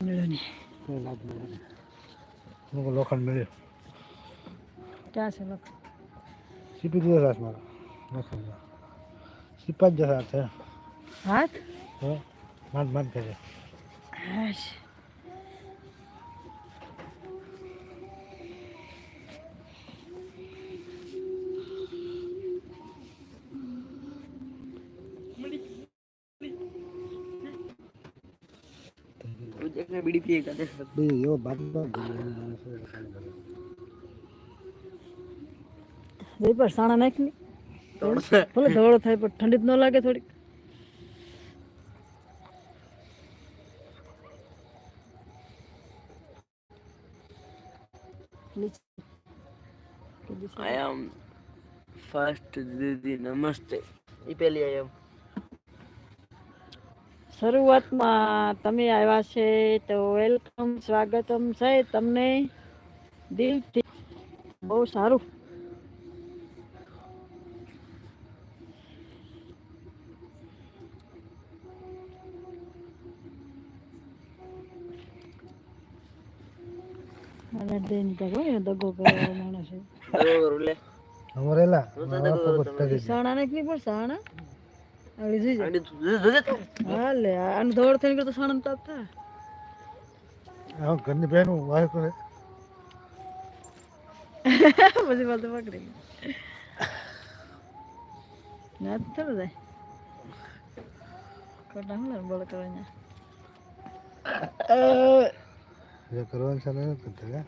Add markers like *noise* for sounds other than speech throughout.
મળ્યો લોકો લોખંડ મળ્યો ક્યાં છે લોખંડ. સીપી દીધો રાસ મારો. લોખંડ સીપા જ જશે હાથ હાથ? હા. માંડ માંડ કરે. હાશ. બીડી પીએ કાઢે બે એવો બાદ બાદ માણસો લોખંડ કરે જઈ પર સાણા નાખની ભલે ધોળો થાય પણ ઠંડી જ ન લાગે થોડીક નીચે. કીધું છે. આઈ એમ ફર્સ્ટ દીદી નમસ્તે એ પેલી આઈ એમ શરૂઆતમાં તમે આવ્યા છે તો વેલકમ સ્વાગતમ છે તમને. દિલથી બહુ સારું. દગો હું આવડી જોઈ જાય જોજે તો. હા લે આને દોડ થઈને તો સાણા તાપ થાય. ઘરની બહેન વાય કરે. પછી પાછું પકડી. ના તો થયું જાય. ખોટા હું બળ કરવા જે કરવાનું છે ને હે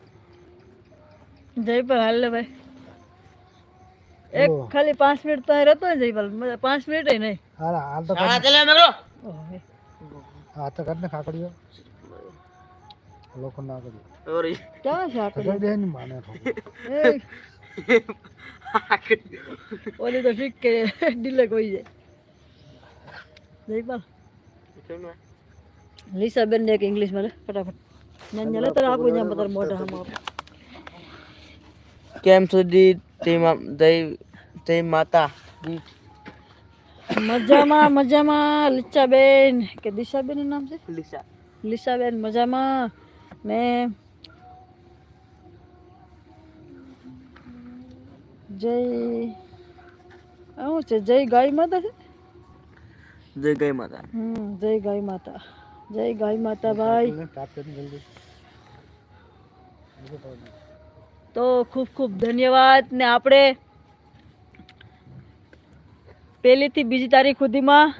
જયપાલ હાલ ભાઈ. એક ખાલી પાંચ મિનિટ તો રહેતો ને જયપાલ પાંચ મિનિટ નહીં. હાલ હાલ તો હા તો કરીને ખાકડીઓ લોકો ના કરી ક્યાં છે આકડી ખબર. નહીં માને ઓલી તો ફિક કે ડીલે કોઈ જાય. જયપાલ લીસા બેન ને એક ઇંગ્લિશમાં ફટાફટ. ન્યા લે તો આપો જ્યાં તારે મોઢા હમ કેમ સુધી તે દઈ તે માતા. મજામાં મજામાં લીચાબેન. કે દિશાબેનનું નામ છે? લીસા. લીસાબેન મજામાં. ને જય શું છે જય ગાય માતા છે? જય ગઈ માતા. હમ જય ગાય માતા. જય ગાય માતા ભાઈ. તાપ કરીને જલ્દી. તો ખૂબ ખૂબ ધન્યવાદ. ને આપણે પહેલીથી બીજી તારીખ સુધીમાં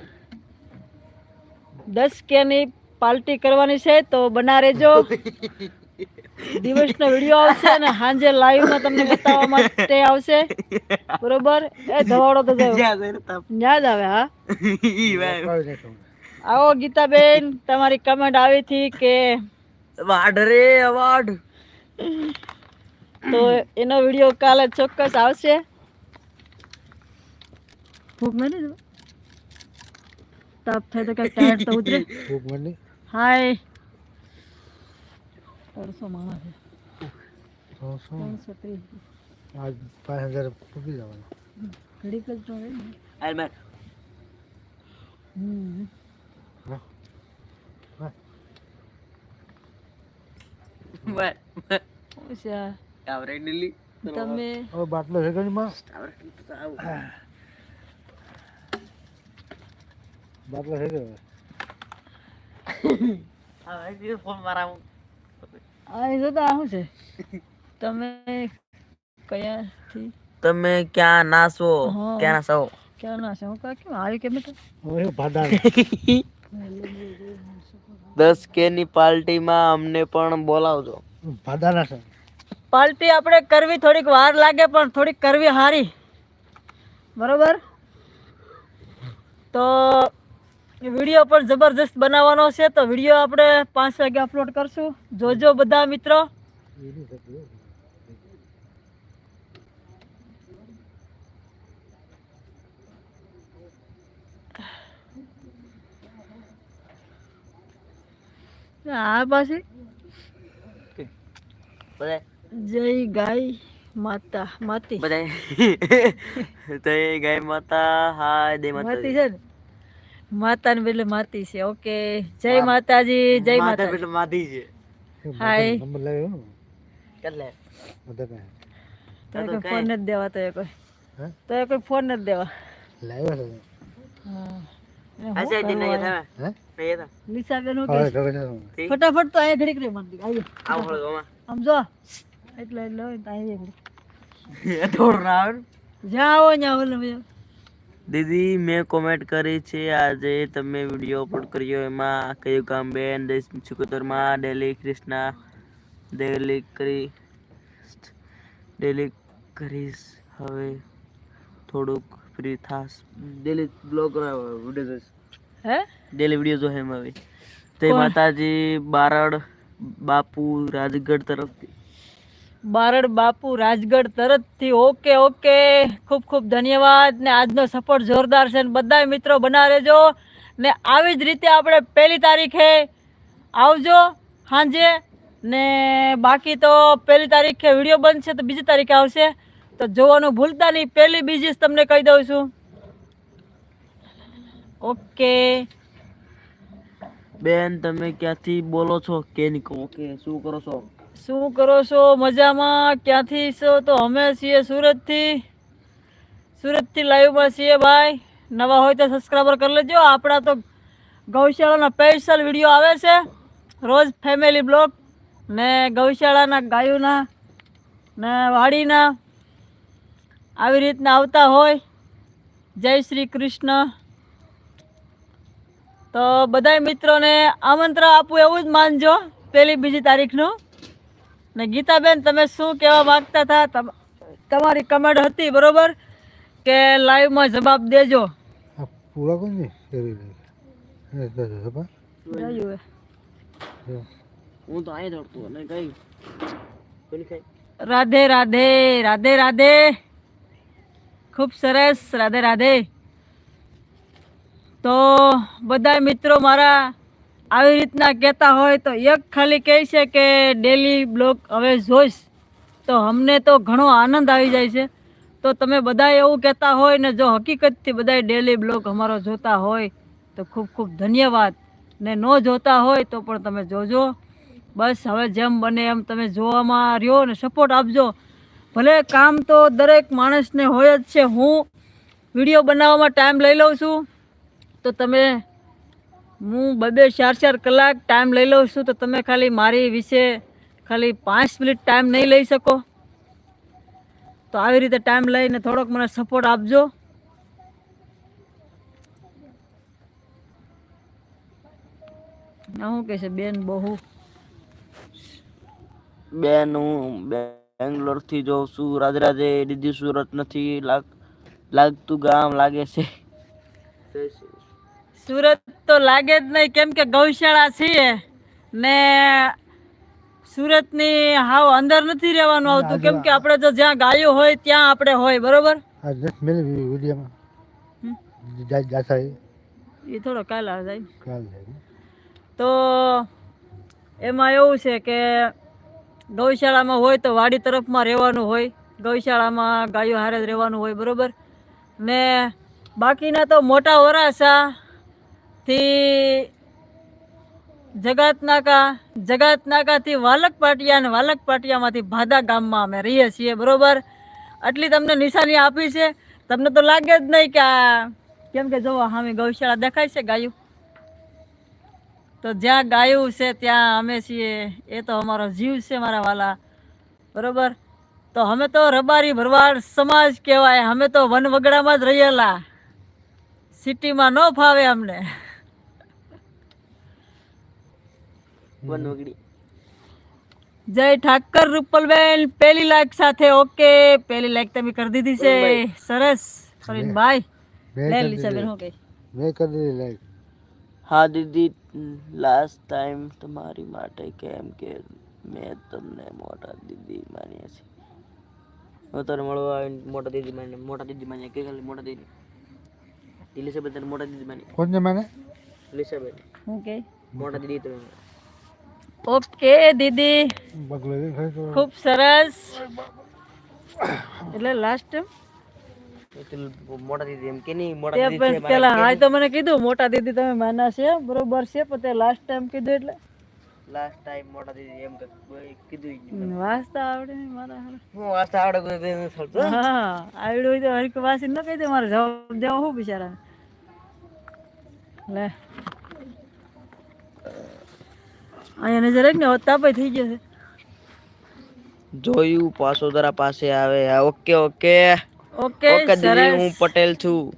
દસ કેની પાર્ટી કરવાની છે તો બના રહેજો. દિવસનો વીડિયો આવશે અને સાંજે લાઈવમાં તમને બતાવવા માટે આવશે. બરોબર? એ ધવાડો તો યાદ આવે હા? આવો ગીતાબેન તમારી કમેન્ટ આવી હતી કે વાઢ રે વાઢ. તો એનો વીડિયો કાલે ચોક્કસ આવશે. ભૂખ જો. તાપ થાય તો કઈ ટાયર તો ઉતરે. *laughs* ભૂખ મળી હાય. અઢસો માણસ ત્રણસો ત્રીસ. આજ પાંચ હજાર પૂકી જવાનું. ઘડીક જ તો રહે ને. આલ મેં. હમ. હા. હા. મેં. શું છે આ? આવરે દિલ્હી તમે હવે બાટલો છે ગણીમાં આવરે તો આવ. બાટલો છે કે આવરે દિલ્હી ફોન મારા આ જોતા આ શું છે. તમે કયાથી? તમે ક્યાં નાસો ક્યાં નાસો ક્યાં નાસો હું કા કેમ આવી કેમ તો ઓય ભાડા દસ કે ની પાર્ટીમાં અમને પણ બોલાવજો. ભાડાના છે. પાર્ટી આપણે કરવી થોડીક વાર લાગે પણ થોડીક કરવી સારી બરોબર? તો વીડિયો પણ જબરજસ્ત બનાવવાનો છે તો વીડિયો આપણે પાંચ વાગે અપલોડ કરશું. જોજો બધા મિત્રો. હો. આ પાછી. જય ગાય માતા માતી. બધા *laughs* જય ગાય માતા હાય દે માતી માતા છે ને? માતાને બદલે માતી છે. ઓકે. જય માતાજી જય માતા બદલે માતી છે. હાય. નંબર લાવ્યો બધા પાસે. તો કોઈ ફોન નથી દેવા તો એ કોઈ. હે? તો એ કોઈ ફોન નથી દેવા. લાવ્યો છે. હા. હું નહીં? હે? હું ફટાફટ તો અહીંયા ઘડીક રે મંદિર. આવો ગોમાં આમ જો. એટલે એટલે હોય ને તો આવીએ ઘડીક. થોડું ના આવે બધું. દીદી મેં કોમેન્ટ કરી છે આજે તમે વીડિયો અપલોડ કર્યો એમાં કયું કામ બેન દેશ ચુકતરમાં ડેલી કૃષ્ણા ડેલી કરી ડેલી કરીશ હવે થોડુંક ફ્રી થાશ. ડેલી બ્લોગ વીડિયો હે? ડેલી વીડિયો જો એમ હવે તે માતાજી બારડ બાપુ રાજગઢ તરફથી. બારડ બાપુ રાજગઢ તરતથી ઓકે ઓકે. ખૂબ ખૂબ ધન્યવાદ ને આજનો સપોર્ટ જોરદાર છે ને બધા મિત્રો બના રહેજો. ને આવી જ રીતે આપણે પહેલી તારીખે આવજો સાંજે ને બાકી તો પહેલી તારીખે વીડિયો બનશે તો બીજી તારીખે આવશે. તો જોવાનું ભૂલતા નહીં. પહેલી બીજી તમને કહી દઉં છું. ઓકે. બેન તમે ક્યાંથી બોલો છો? કે નહીં કહો? કે શું કરો છો? શું કરો છો? મજામાં? ક્યાંથી છો? તો અમે છીએ સુરતથી. સુરતથી લાઈવમાં છીએ ભાઈ. નવા હોય તો સબસ્ક્રાઈબર કરી લેજો. આપણા તો ગૌશાળાના સ્પેશિયલ વીડિયો આવે છે. રોજ ફેમિલી બ્લોગ ને ગૌશાળાના ગાયોના ને વાડીના. આવી રીતના આવતા હોય. જય શ્રી કૃષ્ણ. તો બધાય મિત્રોને આમંત્રણ આપવું એવું જ માનજો. પહેલી બીજી તારીખનું. ને ગીતાબેન તમે શું કહેવા માંગતા હતા? તમ- તમારી કમેન્ટ હતી બરોબર? કે લાઈવમાં જવાબ દેજો. પૂરા કોણ. હું તો અહીં દોડતો અને કઈ? રાધે રાધે રાધે રાધે. ખૂબ સરસ રાધે રાધે. તો બધા મિત્રો મારા આવી રીતના કહેતા હોય તો એક ખાલી કહે છે કે, ડેલી બ્લોગ હવે જોઈશ. તો અમને તો ઘણો આનંદ આવી જાય છે. તો તમે બધા એવું કહેતા હોય ને, જો હકીકતથી બધા ડેલી બ્લોગ અમારો જોતા હોય, તો ખૂબ ખૂબ ધન્યવાદ. ને ન જોતા હોય તો પણ તમે જોજો. બસ હવે જેમ બને એમ તમે જોવામાં રહ્યો ને સપોર્ટ આપજો. ભલે કામ તો દરેક માણસને હોય જ છે. હું વીડિયો બનાવવામાં ટાઈમ લઈ લઉં છું. તો તમે હું બબે ચાર ચાર કલાક ટાઈમ લઈ લઉં છું તો તમે ખાલી મારી વિશે ખાલી પાંચ મિનિટ ટાઈમ નહીં લઈ શકો. તો આવી રીતે ટાઈમ લઈને થોડોક મને સપોર્ટ આપજો. શું કહે છે બેન બહુ? બેન હું બેંગ્લોરથી જોઉં છું. રાજ રાજે દીદી સુરત નથી. લાગ લાગતું ગામ લાગે છે. સુરત તો લાગે જ નહીં. કેમ કે ગૌશાળા છીએ ને સુરતની હાવ અંદર નથી રહેવાનું આવતું. કેમ કે આપણે તો જ્યાં ગાયો હોય ત્યાં આપણે હોય. બરોબર? એ થોડો કાલ જાય. તો એમાં એવું છે કે ગૌશાળામાં હોય તો વાડી તરફમાં રહેવાનું હોય. ગૌશાળામાં ગાયો હારે જ રહેવાનું હોય. બરોબર? ને બાકીના તો મોટા વરાસાથી જગાત નાકા જગાતનાકાથી વાલક પાટિયા અને વાલક પાટિયામાંથી ભાદા ગામમાં અમે રહીએ છીએ, બરોબર? આટલી તમને નિશાની આપી છે. તમને તો લાગે જ નહીં કે આ, કેમ કે જુઓ સામે ગૌશાળા દેખાય છે ગાયું. તો જ્યાં ગાયું છે, ત્યાં અમે છીએ. એ તો અમારો જીવ છે મારા વાલા, બરોબર? તો અમે તો રબારી ભરવાડ સમાજ કહેવાય. અમે તો વનવગડામાં જ રહેલા. સિટીમાં ન ફાવે અમને. વન વગડી. જય ઠાકર રૂપલબેન પહેલી લાઈક સાથે ઓકે પહેલી લાઈક તમે કરી દીધી છે. સરસ. ફરીન ભાઈ મેં લે કરી દીધી. હું કરી દીધી લાઈક હા દીદી લાસ્ટ ટાઈમ તમારી માટે કેમ કે મે તમને મોટા દીદી માની છે હું તને મળવા આવીને મોટા દીદી માની મોટા દીદી માની કે ખાલી મોટા દીદી? દિલીસાબેન તને મોટા દીદી માની કોણ છે મને? દિલીસાબેન હું કહે મોટા દીદી તમે. ઓકે દીદી. ખૂબ સરસ. એટલે લાસ્ટ મોટા દીદી એમ કે નહીં મોટા દીદી પેલા હા તો મને કીધું મોટા દીદી તમે માના છે બરોબર છે પણ તે લાસ્ટ ટાઈમ કીધું એટલે. લાસ્ટ ટાઈમ મોટા દીદી એમ કે કીધું વાસ્તા. આવડે મારા. હું વાંચતા આવડે. હા આવડ્યું હોય તો હરક વાંચી ન કહી દે મારે જવાબ દેવા શું બિચારા લે. અહીંયા નજર ને હવે થઈ ગયો છે. જોયું પાસોદરા પાસે આવે. Okay okay. ઓકે ઓકે હું પટેલ છું.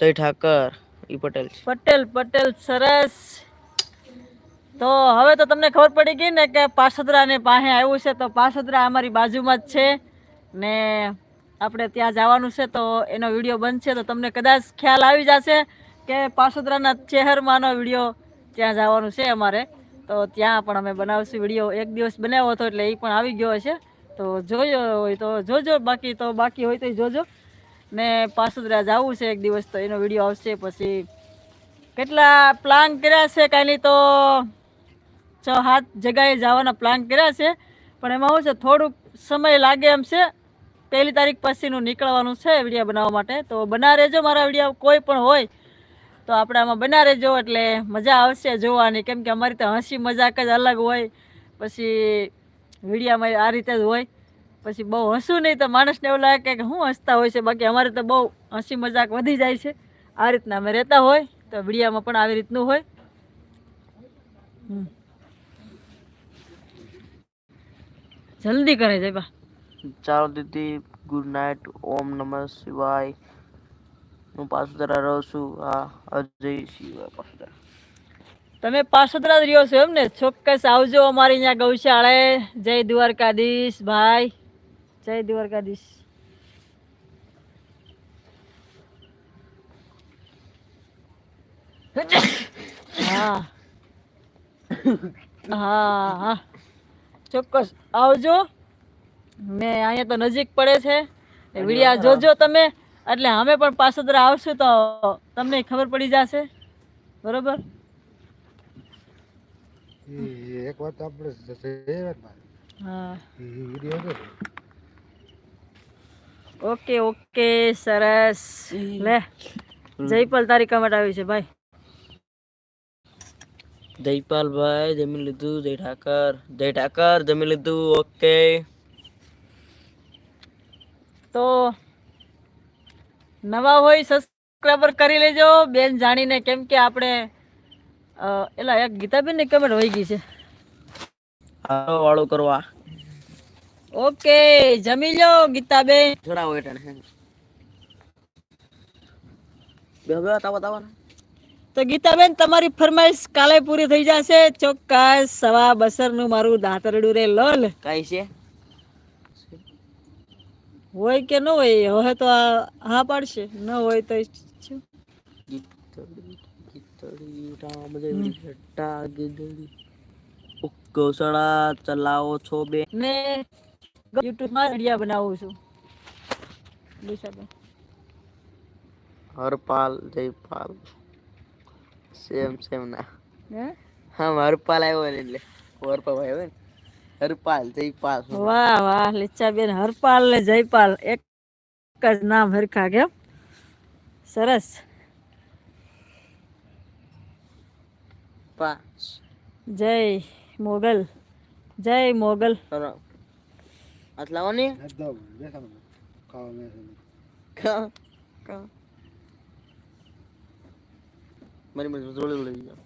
તય ઠાકર. ઈ પટેલ છે. પટેલ પટેલ સરસ. તો હવે તો તમને ખબર પડી ગઈ ને કે પાસોદરા ને પાસે આવ્યું છે તો પાસોદરા અમારી બાજુમાં જ છે. ને આપણે ત્યાં જવાનું છે તો એનો વીડિયો બનશે તો તમને કદાચ ખ્યાલ આવી જશે કે પાસોદરાના ચહેરમાંનો વીડિયો ત્યાં જવાનું છે અમારે. તો ત્યાં પણ અમે બનાવશું વીડિયો. એક દિવસ બનાવ્યો હતો એટલે એ પણ આવી ગયો હશે. તો જોયો હોય તો જોજો. બાકી તો બાકી હોય તો જોજો. ને પાસુદરા જવું છે એક દિવસ તો એનો વીડિયો આવશે. પછી કેટલા પ્લાન કર્યા છે કાંઈ તો? છ, સાત જગ્યાએ જવાના પ્લાન કર્યા છે. પણ એમાં શું છે? થોડુંક સમય લાગે એમ છે. પહેલી તારીખ પછીનું નીકળવાનું છે વીડિયો બનાવવા માટે. તો બના રહેજો મારા વીડિયો. કોઈ પણ હોય તો આપણે આમાં બના રહેજો એટલે મજા આવશે જોવાની. કેમ કે અમારી તો હસી મજાક જ અલગ હોય. પછી વિડીયામાં આ રીતે જ હોય. પછી બહુ હસવું નહીં તો માણસને એવું લાગે કે શું હસતા હોય છે. બાકી અમારે તો બહુ હસી મજાક વધી જાય છે. આ રીતના અમે રહેતા હોય તો વિડીયામાં પણ આવી રીતનું હોય. જલ્દી કરે જાય બા. ચાલો દીદી, ગુડ નાઇટ, ઓમ નમઃ શિવાય. હું પાસુદરા રહું છું. હા અજય શિવા પાસુદરા. તમે પાસુદરા જ રહ્યો છો એમ ને? ચોક્કસ આવજો અમારી અહીંયા ગૌશાળાએ જય દ્વારકાધીશ ભાઈ. જય દ્વારકાધીશ. હા. હા. હા ચોક્કસ આવજો. ને અહીંયા તો નજીક પડે છે. વિડીયા જોજો તમે. એટલે અમે પણ પાસોદરા આવશું તો તમને ખબર પડી જશે. બરોબર? એક વાત આપણે ઓકે ઓકે સરસ. લે જયપાલ તારી કમેન્ટ આવી છે ભાઈ. જયપાલ ભાઈ જમી લીધું જય ઠાકર. જય ઠાકર જમી લીધું ઓકે. તો નવા હોય સબસ્ક્રાઈબર કરી લેજો. બેન જાણીને કેમ કે આપણે એલા એક ગીતાબેનની કમેન્ટ વહી ગઈ છે. હાલો વાળું કરવા. ઓકે જમી લો ગીતાબેન. ચડાવો એટલે બે બે તાવા તાવા. તો ગીતાબેન તમારી ફરમાઈશ કાલે પૂરી થઈ જશે. ચોક્કસ સવા બસરનું મારું દાંતરડું રે લોલ. કઈ છે? હોય કે ન હોય હવે તો આ હા પાડશે. ન હોય તો ગૌશાળા ચલાવો છો બે ને યુટ્યુબમાં વીડિયો બનાવું છું. દિશાબેન હરપાલ જયપાલ. સેમ સેમ ના. હે? હા હરપાલ આવ્યો એટલે. હરપાલ આવ્યો ને? હરપાલ જયપાલ. વાહ વાહ લીચાબેન હરપાલ ને જયપાલ. એક જ નામ હરખા કેમ સરસ. પાંચ. જય મોગલ. જય મોગલ. આટલા આટલાવાની મારી મને જોડી લઈ જાઓ.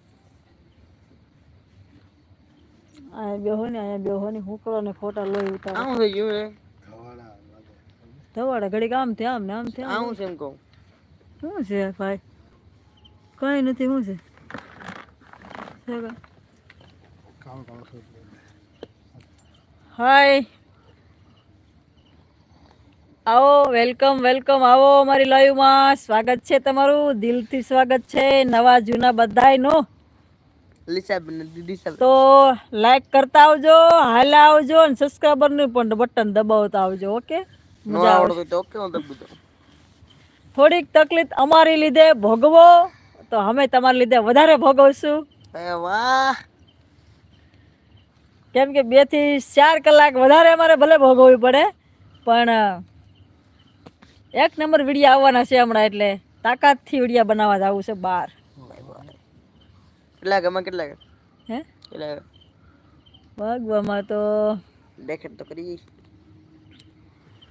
અહીંયા બેહો ને અહીંયા બેહો ને હું કરો ને ખોટા લોહી ઉતારો. આવું થઈ ગયું રે ધવાડે ઘડીક આમ થી આમ ને આમ થી આવું છે એમ કહું. શું છે ભાઈ? કઈ નથી શું છે? હાય. આવો વેલકમ વેલકમ. આવો અમારી લાઈવમાં. સ્વાગત છે તમારું. દિલથી સ્વાગત છે નવા જૂના બધાયનું લીસા બેન દીદી સાહેબ તો લાઈક કરતા આવજો હાલા આવજો અને સબસ્ક્રાઈબરનું પણ બટન દબાવતા આવજો ઓકે મજા આવશે. ઓકે હું દબી દઉં થોડીક તકલીફ અમારી લીધે ભોગવો તો અમે તમારી લીધે વધારે ભોગવશું. વાહ. કેમ કે બેથી ચાર કલાક વધારે અમારે ભલે ભોગવવી પડે પણ એક નંબર વિડીયા આવવાના છે હમણાં એટલે તાકાતથી વિડીયા બનાવવા જવું છે બહાર. કેટલા ગમે કેટલા હે? કેટલા ભાગવામાં તો દેખે તો કરી.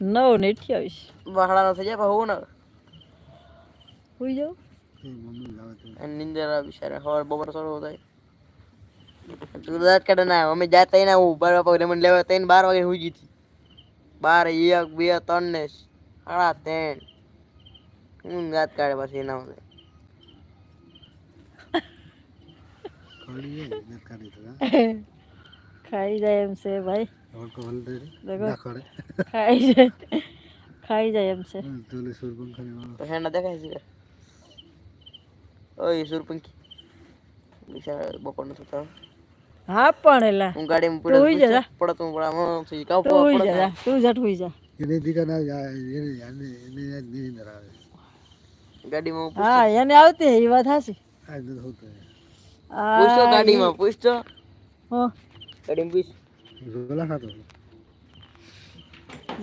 નવ ને અઠ્યાવીસ. બહાડા થઈ જાય હોવું ને. હોઈ જાવ નિંદર બિચારા સવાર બપોર સરો થાય. ગુજરાત કાઢે ના અમે જાતા ના હું બાર લેવા ત્રણ બાર વાગે હુઈ ગઈ બાર એક બે ત્રણ ને સાડા ત્રણ. હું રાત કાઢે પછી એના માટે ખોલી ને કાઢી તો હા ખાઈ જાય એમ છે ભાઈ. હવે કો હલ દે દેખો. ના ખડે ખાઈ જાય ખાઈ જાય એમ છે. તુલે સુર પંખાની વાળો પછી એના દેખાય છે. ઓય સુરપંખી. બિચારા બપોર નથી થતા હા પણ એલા હું ગાડીમાં તું. પડે તું થઈ કાવ પડે જટ હુઈ જા. એને દીકા ના એને એને એને યાદ નહીં આવે. ગાડીમાં હા એને આવતી એ વાત હાચી. આ નથી હોતું પૂછતો આ ગાડીમાં પૂછતો હો. ગાડીમાં પૂછ. ખાતો.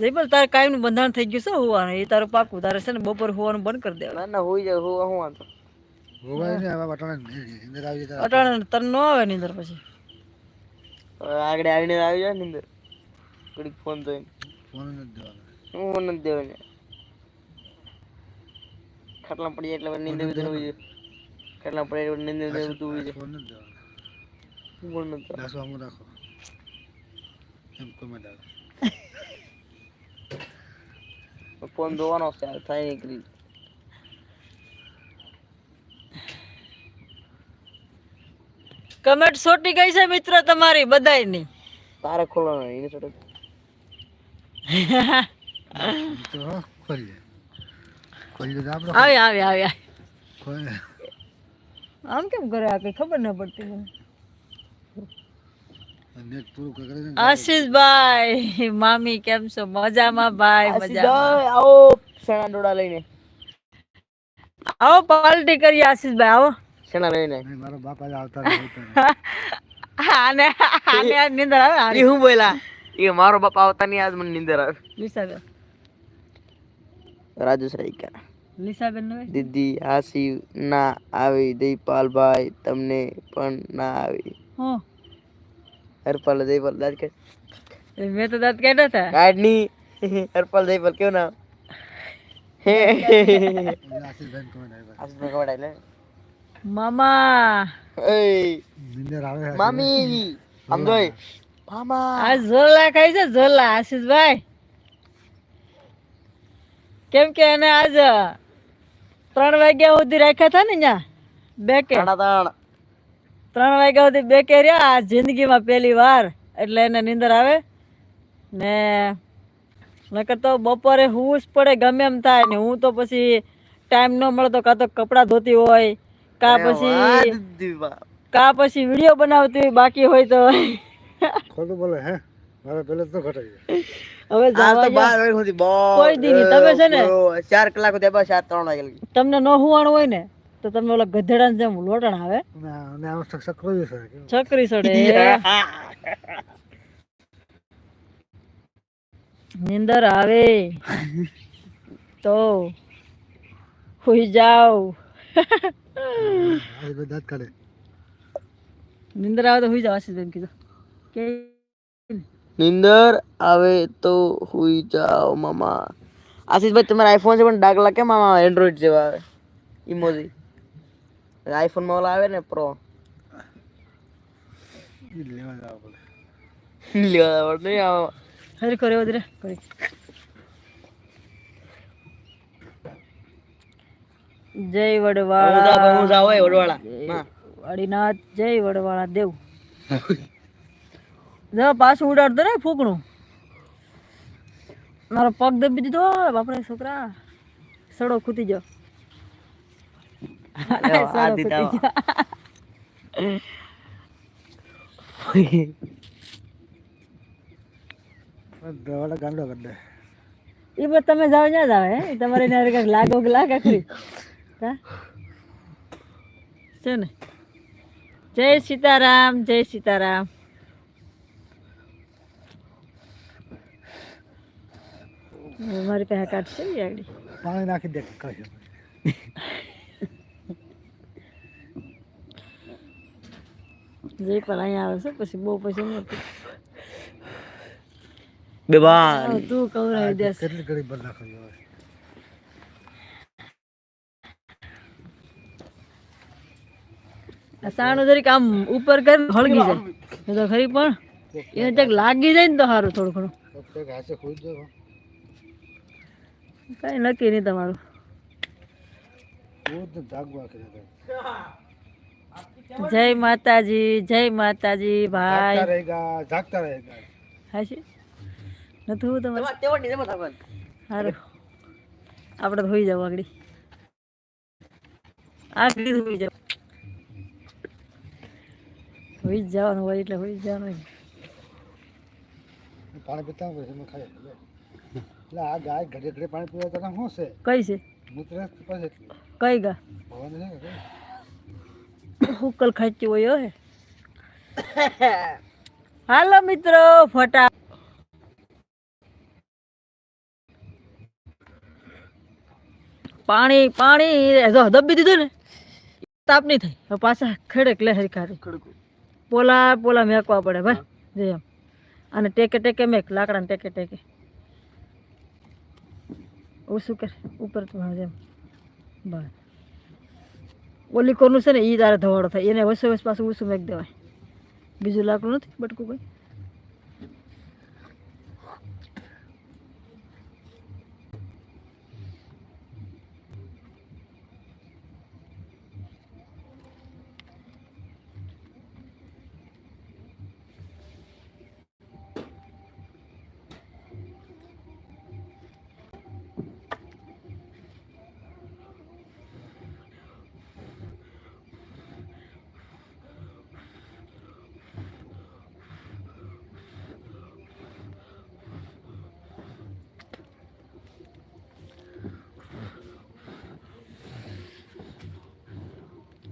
જયપલ તારે કાયમનું બંધારણ થઈ ગયું છે હોવાનું? એ તારું પાકું તારે છે ને બપોર હોવાનું બંધ કરી દેવાનું. ના ના હોઈ જાય હોવા હું વાંધો મોબાઈલ ને આવા બટાણા અંદર આવી જતા અટાણે તને ન આવે નીંદર પછી? હવે આગળ આવીને આવી જાય નીંદર. અંદર ફોન તો ફોન નથી દેવાનો. હું ફોન નથી દેવાનો. ખાટલા પડી એટલે નીંદર ઉતર હોય જાય પડે પડી એટલે નીંદર ઉતર હોય ફોન નથી દેવાનો પણ નથી દેવાનો. દાસો આમ રાખો એમ કોમેન્ટ આવે ફોન જોવાનો છે થાય નીકળી કમેન્ટ સોટી ગઈ છે મિત્ર તમારી બધાયની? તારે ખોલવાનો એને છોડે તો ખોલી દે ખોલી દે તો આપણે *laughs* આવી આવી આવી આવી. ખોલી આમ કેમ કરે આ કઈ ખબર ન પડતી મને? નેટ પૂરું કરે છે ને આશીષભાઈ મામી કેમ છો? મજામાં ભાઈ મજામાં. આશીષભાઈ, આવો શેણા ડોડા લઈને. આવો પાર્ટી કરીએ આશીષભાઈ આવો. શેણા લઈને. નહીં, મારો બાપ આજે આવતા નહીં આવતા નહીં. આને આને આજ નીંદર આવે? એ આને. હું બોલા એ મારો બાપ આવતા નહીં આજ મને નીંદર આવે. લીસાબેન રાજુ સરાઈકા લીસાબેન નો દીદી હાસી ના આવી દઈપાલભાઈ તમને પણ ના આવી. હરપાલ દઈપાલ દાદ કે મેં તો દાંત કાઢ્યા હતા કાઢની. હરપાલ દઈપાલ કેવું ના હે. એટલે આશીષભાઈને comment આવ્યા. આસમે કવડાય લે મામા. મામી. આમ જોઈ. મામા. આ ઝોલા ખાય છે ઝોલા આશીષભાઈ. કેમ કે એને આજ ત્રણ વાગ્યા સુધી રાખ્યા હતા ને ત્યાં બે કે ત્રણ વાગ્યા સુધી બે કે રહ્યા. આ જિંદગીમાં પહેલી વાર. એટલે એને નીંદર આવે. ને નકર તો બપોરે હું જ પડે ગમે એમ થાય. ને હું તો પછી ટાઈમ ન મળે તો કાં તો કપડાં ધોતી હોય કાં પછી કા પછી વીડિયો બનાવતી હોય બાકી હોય તો. ખોટું બોલે હે? મારે પહેલે તો ઘટાડી દે. હવે જવા બાર સુધી બહુ કોઈ દી તમે છે ને? ચાર કલાક સુધી બસ ત્રણ વાગે તમને ન હુવાણું હોય ને તો તમે ઓલા ગધેડાને જેમ લોટણ આવે? છકરી સડે નિંદર આવે. તો હુઈ જાવ નીંદર આવે તો હુઈ જાવ આશીષ કીધું. કે નિંદર આવે તો હુઈ જાઓ મામા. આશીષભાઈ તમારા આઈફોન છે પણ ડાગલા કેમ મામા? એન્ડ્રોઈડ જેવા આવે. ઇમોજી આઈફોનમાં ઓલા આવે ને પ્રો ઈ લેવા આવડે નહીં આમાં હરી કરે વધરે કરી. જય વડવાળા. હું જાઉં વડવાળા. માં. જય વડવાળા દેવ. *laughs* જો પાછું ઉડાડતો ને ફૂકણું. મારો પગ દબી દીધો બાપરે છોકરા સડો ખૂતી ગયો. *laughs* ગાંડો કરી દે. ઈ પણ તમે જાઓ ના જાવ હે? તમારે એને હારે લાગો કે લાગે ખરી. છે ને જય સીતારામ જય સીતારામ. મારી પાસે કાઢશે ને આગળ. પાણી નાખી દે કશે પણ અહીંયા આવે છે પછી બહુ પછી નથી. તું કવરાવી દેસ. કેટલી ઘડી સાણું જરીક આમ ઉપર કર હળગી જાય. તો ખરી પણ એને ક્યાંક લાગી જાય ને તો સારું થોડું ઘણું. દો કઈ નક્કી નહીં તમારું. જય માતાજી જય માતાજી ભાઈ. જાગતા રહેગા જાગતા રહેગા હા છે? નથી હું તમારે? સારું આપણે તો હોઈ જાવ આગળ. આગળ હોઈ જાવ. હોઈ જ જવાનું હોય એટલે હોઈ જવાનું પાણી પીતા હોય એમાં એટલે આ ગાય ઘડે ઘડે પાણી પીવા તને શું છે? કઈ છે? મૂત્ર પાસે કઈ ગા? ભવાની છે હુકલ ખાચી હોય હે હાલો મિત્રો ફટા પાણી પાણી જો દબી દીધું ને તાપ નહીં થાય. હવે પાછા ખેડક લહેરી હરખારી પોલા પોલા મેકવા પડે ભાઈ. જે એમ અને ટેકે ટેકે મેક લાકડાને ટેકે ટેકે. ઓછું કર ઉપર જેમ બસ. ઓલી કોનું છે ને એ તારે ધવાડો થાય. એને વસે વસ પાછું ઓછું મેક દેવાય. બીજું લાકડું નથી બટકું કોઈ?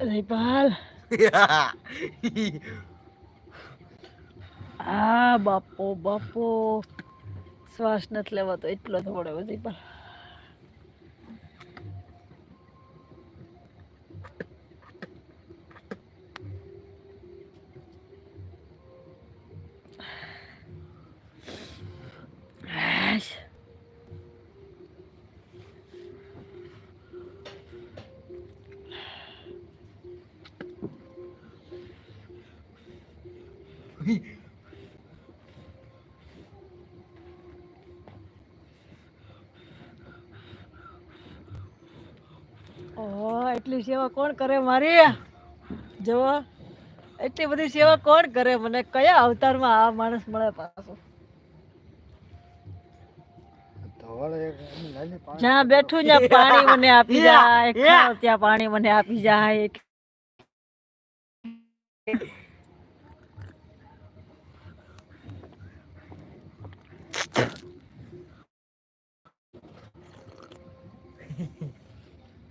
જયપાલ આ *laughs* બાપો બાપો. શ્વાસ નથી લેવાતો એટલો થોડો જયપાલ ઓહ એટલી સેવા કોણ કરે મારી? જો એટલી બધી સેવા કોણ કરે મને? કયા અવતારમાં આ માણસ મળે પાછો? જ્યાં બેઠું ત્યાં પાણી મને આપી જાય ત્યાં પાણી મને આપી જાય ન વાડું બસ ધવાડા ગમે એને રોકી દઉં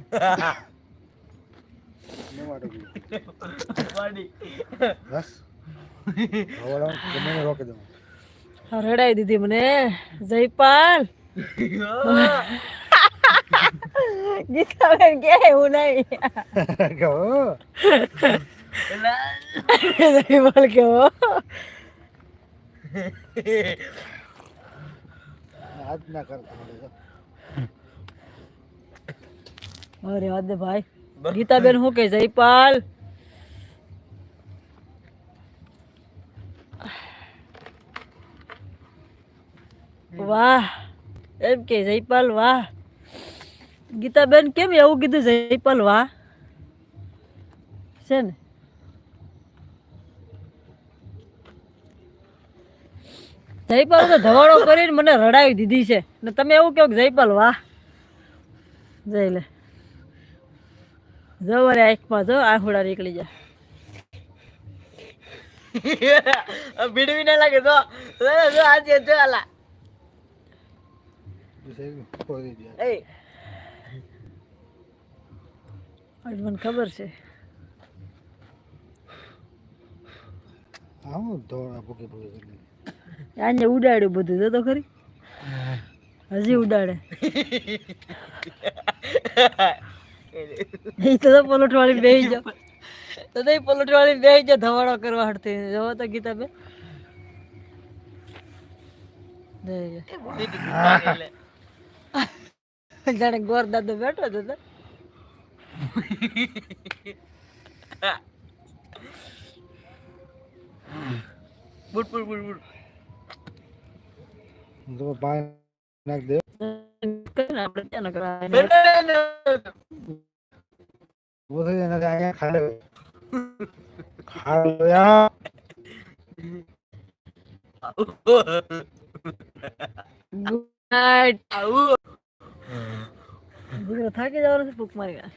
રડાઈ દીધી મને. જયપાલ. ગીતાબેન કે એવું નહીં. જયપાલ કેવો ના કરતા. અરે વાત ભાઈ. ગીતાબેન શું કે જયપાલ વાહ. એમ કે જયપાલ વાહ. ગીતાબેન કેમ એવું કીધું જયપાલ વાહ? છે ને? જયપાલ તો ધવાડો કરીને મને રડાવી દીધી છે. ને તમે એવું કહો કે જયપાલ વાહ. જઈ લે. જવારે આંખમાં જો આંખોડા નીકળી જા *laughs* ભીડવી ના લાગે તો જો આજે જો આલા. મને ખબર છે. ધોળા આને ઉડાડ્યું બધું જો તો ખરી. હજી ઉડાડે. *laughs* એ તો તો પલોઠ વાળી બેહી જાઓ. તો તો પલોઠ વાળી બેહી જાઓ ધવાડો કરવા હડતી જોવો તો ગીતા બે જાણે ગોર દાદો બેઠો હતો તો. બુટ બુટ બુટ બુટ તો પાણી નાખ દે. આપણે ત્યાં ન જાય નથી અહીંયા ખાડે ખાડો યા ગુડ થાકી જવાનો છે ફૂક મારી ગયા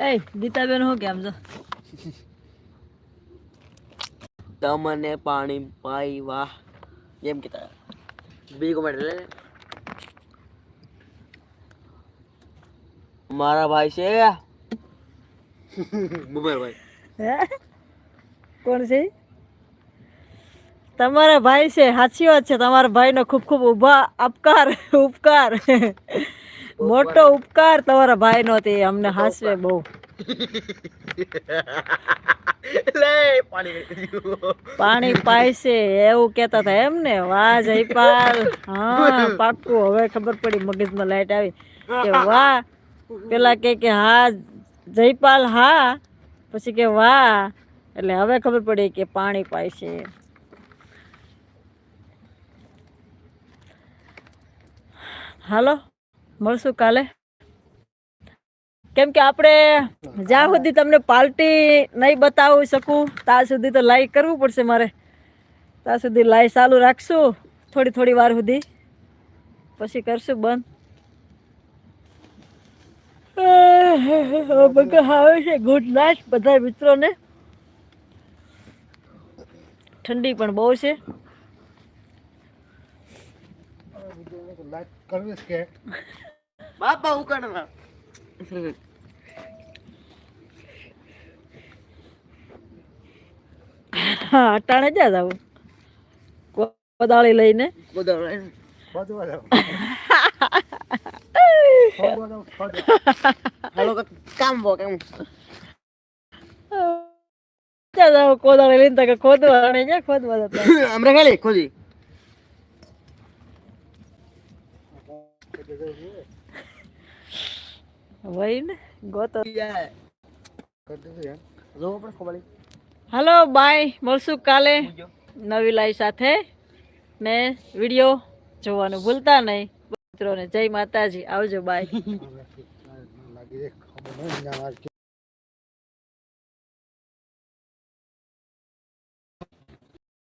એ ગીતાબેન હું કેમ છો? તમને પાણી પાઈ વાહ. જેમ કે બી કોમેન્ટ લે મારા ભાઈ છે. *laughs* બુમરભાઈ કોણ છે? તમારા ભાઈ છે. સાચી વાત છે. તમારા ભાઈનો ખૂબ ખૂબ ઊભા ઉપકાર ઉપકાર. *laughs* મોટો ઉપકાર. તમારા ભાઈનો તે અમને હાસવે બહુ. પાણી. છે એવું કેતા હતા એમ ને વાહ, જયપાલ. હા, પાક્કું. હવે ખબર પડી મગજમાં લાઈટ આવી કે વાહ. પેલા કે કે, હા, જયપાલ, હા. પછી કે, વાહ. એટલે હવે ખબર પડી કે પાણી છે હાલો, મળશું કાલે. કેમ કે આપણે જ્યાં સુધી તમને પાર્ટી નહીં બતાવી શકું ત્યાં સુધી તો લાઈ કરવું પડશે મારે. ત્યાં સુધી લાઈવ ચાલુ રાખશું થોડી થોડી વાર સુધી. પછી કરશું બંધ. બધા આવે છે. ગુડ નાઇટ બધા મિત્રોને. ઠંડી પણ બહુ છે. બાપા ઉકાળવા. હા અટાણે જ જાવ કોદાળી લઈને. કોદાળી કોદાળી લઈને ખોદવા ખોદવા હમણાં ખાલી ખોદી. વહી ને ગોતો હાલો બાય. મળશું કાલે નવી લાઈ સાથે. ને વીડિયો જોવાનું ભૂલતા નહીં. મિત્રોને જય માતાજી. આવજો બાય. *laughs*